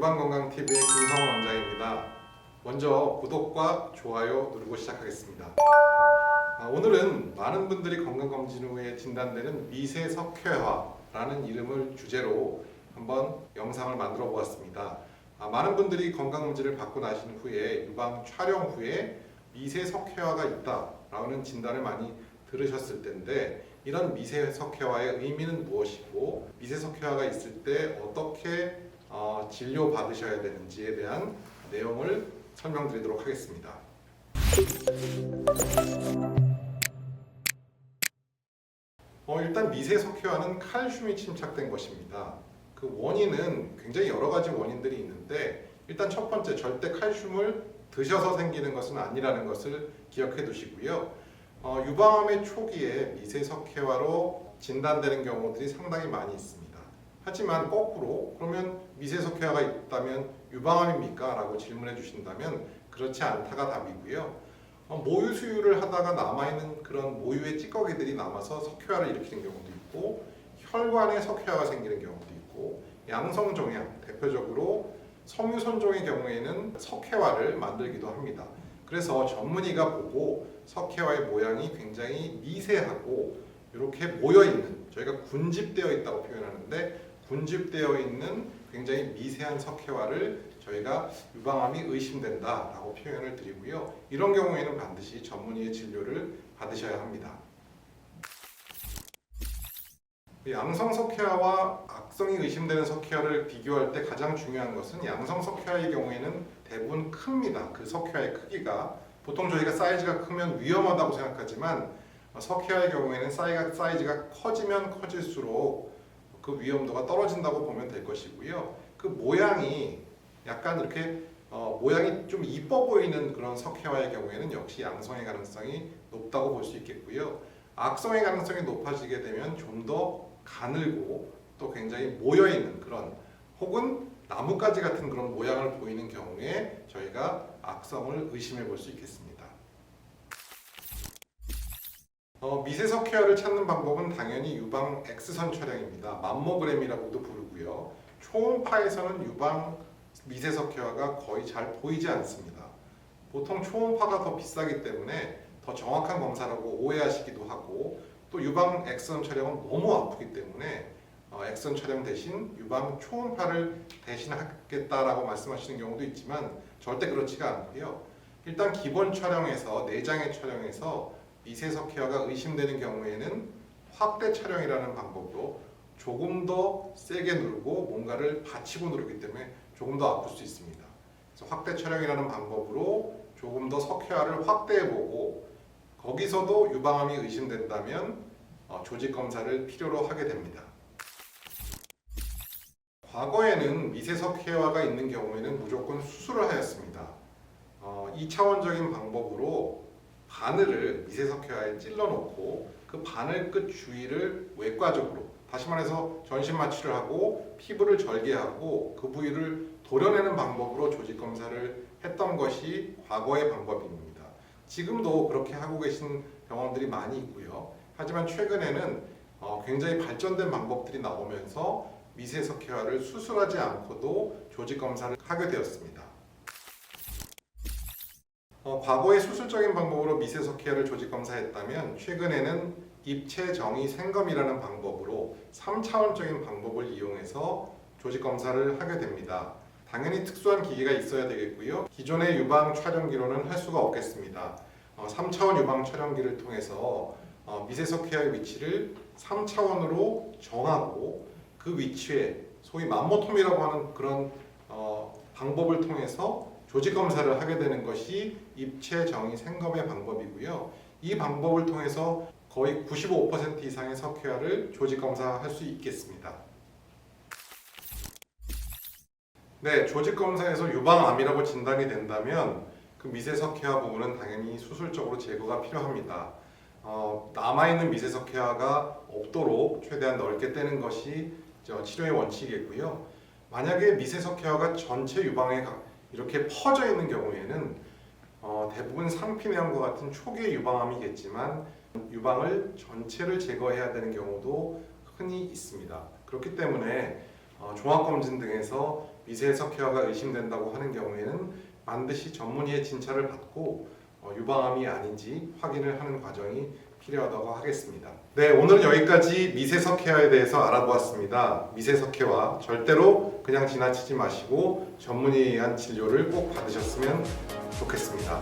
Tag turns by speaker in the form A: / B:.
A: 유방건강TV의 김성원 원장입니다. 먼저 구독과 좋아요 누르고 시작하겠습니다. 아, 오늘은 많은 분들이 건강검진 후에 진단되는 미세석회화라는 이름을 주제로 한번 영상을 만들어 보았습니다. 아, 많은 분들이 건강검진을 받고 나신 후에 유방 촬영 후에 미세석회화가 있다라는 진단을 많이 들으셨을 텐데 이런 미세석회화의 의미는 무엇이고 미세석회화가 있을 때 어떻게 어, 진료 받으셔야 되는지에 대한 내용을 설명드리도록 하겠습니다. 어, 일단 미세 석회화는 칼슘이 침착된 것입니다. 그 원인은 굉장히 여러 가지 원인들이 있는데 일단 첫 번째 절대 칼슘을 드셔서 생기는 것은 아니라는 것을 기억해 두시고요. 어, 유방암의 초기에 미세 석회화로 진단되는 경우들이 상당히 많이 있습니다. 하지만 거꾸로 그러면 미세석회화가 있다면 유방암입니까? 라고 질문해 주신다면 그렇지 않다가 답이고요. 어, 모유 수유를 하다가 남아있는 그런 모유의 찌꺼기들이 남아서 석회화를 일으키는 경우도 있고 혈관에 석회화가 생기는 경우도 있고 양성종양 대표적으로 섬유선종의 경우에는 석회화를 만들기도 합니다. 그래서 전문의가 보고 석회화의 모양이 굉장히 미세하고 이렇게 모여 있는 저희가 군집되어 있다고 표현하는데 군집되어 있는 굉장히 미세한 석회화를 저희가 유방암이 의심된다라고 표현을 드리고요. 이런 경우에는 반드시 전문의의 진료를 받으셔야 합니다. 양성 석회화와 악성이 의심되는 석회화를 비교할 때 가장 중요한 것은 양성 석회화의 경우에는 대부분 큽니다. 그 석회화의 크기가 보통 저희가 사이즈가 크면 위험하다고 생각하지만 석회화의 경우에는 사이즈가 커지면 커질수록 그 위험도가 떨어진다고 보면 될 것이고요. 그 모양이 약간 이렇게 어, 모양이 좀 이뻐 보이는 그런 석회화의 경우에는 역시 양성의 가능성이 높다고 볼 수 있겠고요. 악성의 가능성이 높아지게 되면 좀 더 가늘고 또 굉장히 모여 있는 그런 혹은 나뭇가지 같은 그런 모양을 보이는 경우에 저희가 악성을 의심해 볼 수 있겠습니다. 어, 미세석회화를 찾는 방법은 당연히 유방 X선 촬영입니다. 맘모그램이라고도 부르고요. 초음파에서는 유방 미세석회화가 거의 잘 보이지 않습니다. 보통 초음파가 더 비싸기 때문에 더 정확한 검사라고 오해하시기도 하고 또 유방 X선 촬영은 너무 아프기 때문에 어, X선 촬영 대신 유방 초음파를 대신하겠다라고 말씀하시는 경우도 있지만 절대 그렇지가 않고요. 일단 기본 촬영에서 내장의 촬영에서 미세석회화가 의심되는 경우에는 확대 촬영이라는 방법으로 조금 더 세게 누르고 뭔가를 받치고 누르기 때문에 조금 더 아플 수 있습니다. 그래서 확대 촬영이라는 방법으로 조금 더 석회화를 확대해보고 거기서도 유방암이 의심된다면 어, 조직 검사를 필요로 하게 됩니다. 과거에는 미세석회화가 있는 경우에는 무조건 수술을 하였습니다. 어, 2차원적인 방법으로 바늘을 미세석회화에 찔러놓고 그 바늘 끝 주위를 외과적으로 다시 말해서 전신 마취를 하고 피부를 절개하고 그 부위를 도려내는 방법으로 조직 검사를 했던 것이 과거의 방법입니다. 지금도 그렇게 하고 계신 병원들이 많이 있고요. 하지만 최근에는 어, 굉장히 발전된 방법들이 나오면서 미세석회화를 수술하지 않고도 조직 검사를 하게 되었습니다. 어, 과거의 수술적인 방법으로 미세석회화를 조직 검사했다면 최근에는 입체 정의 생검이라는 방법으로 3차원적인 방법을 이용해서 조직 검사를 하게 됩니다. 당연히 특수한 기계가 있어야 되겠고요. 기존의 유방 촬영기로는 할 수가 없겠습니다. 어, 3차원 유방 촬영기를 통해서 어, 미세석회화의 위치를 3차원으로 정하고 그 위치에 소위 맘모톰이라고 하는 그런 어, 방법을 통해서 조직 검사를 하게 되는 것이 입체 정의 생검의 방법이고요. 이 방법을 통해서 거의 95% 이상의 석회화를 조직 검사할 수 있겠습니다. 네, 조직 검사에서 유방암이라고 진단이 된다면 그 미세 석회화 부분은 당연히 수술적으로 제거가 필요합니다. 어, 남아있는 미세 석회화가 없도록 최대한 넓게 떼는 것이 저 치료의 원칙이겠고요. 만약에 미세 석회화가 전체 유방에 가- 이렇게 퍼져 있는 경우에는 어, 대부분 상피내염과 같은 초기의 유방암이겠지만 유방을 전체를 제거해야 되는 경우도 흔히 있습니다. 그렇기 때문에 어, 종합검진 등에서 미세 석회화가 의심된다고 하는 경우에는 반드시 전문의의 진찰을 받고 어, 유방암이 아닌지 확인을 하는 과정이 필요하다고 하겠습니다. 네, 오늘은 여기까지 미세석회화에 대해서 알아보았습니다. 미세석회화 절대로 그냥 지나치지 마시고 전문의에 의한 진료를 꼭 받으셨으면 좋겠습니다.